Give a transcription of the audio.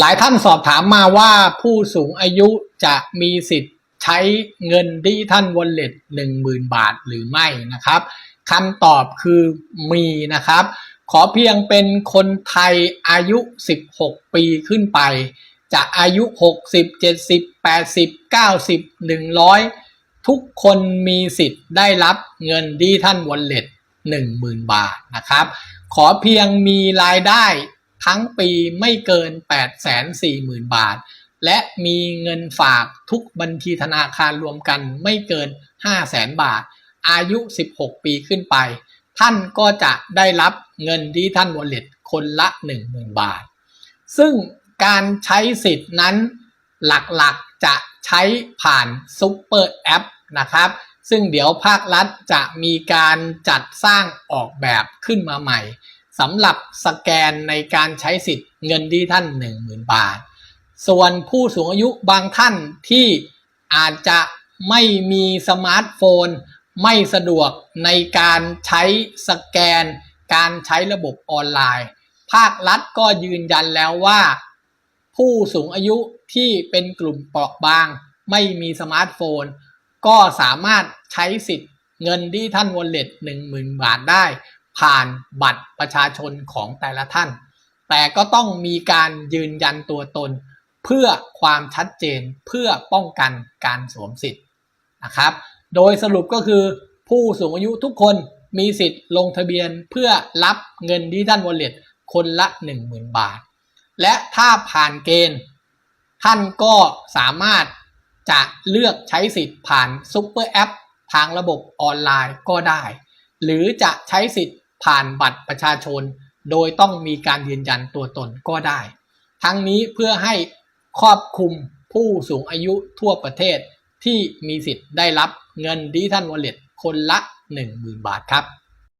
หลายท่านสอบถามมาว่าผู้สูงอายุจะมีสิทธิ์ใช้เงินดิจิทัลวอลเล็ตหนึ่งหมื่นบาทหรือไม่นะครับคำตอบคือมีนะครับ ขอเพียงเป็นคนไทยอายุ 16 ปีขึ้นไป จะอายุ 60 70 80 90 100 ทุกคนมีสิทธิ์ได้รับเงินดิจิทัลวอลเล็ต10,000 บาทนะครับ ขอเพียงมีรายได้ ทั้งปีไม่เกิน 840,000 บาท และมีเงินฝากทุกบัญชีธนาคารรวมกันไม่เกิน 500,000 บาท อายุ 16 ปีขึ้นไป ท่านก็จะได้รับเงินดิจิทัลวอลเล็ตคนละ 10,000 บาท ซึ่งการใช้สิทธิ์นั้นหลักๆจะใช้ผ่านซุปเปอร์แอปนะครับซึ่งเดี๋ยวภาครัฐจะมีการจัดสร้างออกแบบขึ้นมาใหม่ สำหรับสแกนในการใช้สิทธิ์เงินดิจิทัล10,000 บาท ส่วนผู้สูงอายุบางท่านที่อาจจะไม่มีสมาร์ทโฟน ไม่สะดวกในการใช้สแกน การใช้ระบบออนไลน์ ภาครัฐก็ยืนยันแล้วว่า ผู้สูงอายุที่เป็นกลุ่มเปราะบาง ไม่มีสมาร์ทโฟน ก็สามารถใช้สิทธิ์เงินดิจิทัลวอลเล็ต10,000 บาทได้ ผ่านบัตรประชาชนของแต่ละท่าน แต่ก็ต้องมีการยืนยันตัวตน เพื่อความชัดเจนเพื่อป้องกันการสวมสิทธิ์นะครับ โดยสรุปก็คือผู้สูงอายุทุกคนมีสิทธิ์ลงทะเบียนเพื่อรับเงินดิจิทัลวอลเล็ตคนละ 10,000 บาท และถ้าผ่านเกณฑ์ ท่านก็สามารถจะเลือกใช้สิทธิ์ผ่านซุปเปอร์แอปทางระบบออนไลน์ก็ได้ หรือจะใช้สิทธิ์ ผ่านบัตรประชาชน โดยต้องมีการยืนยันตัวตนก็ได้ ทั้งนี้เพื่อให้ครอบคลุมผู้สูงอายุทั่วประเทศที่มีสิทธิ์ได้รับเงินดิจิทัลวอลเล็ตคนละ 10,000 บาทครับ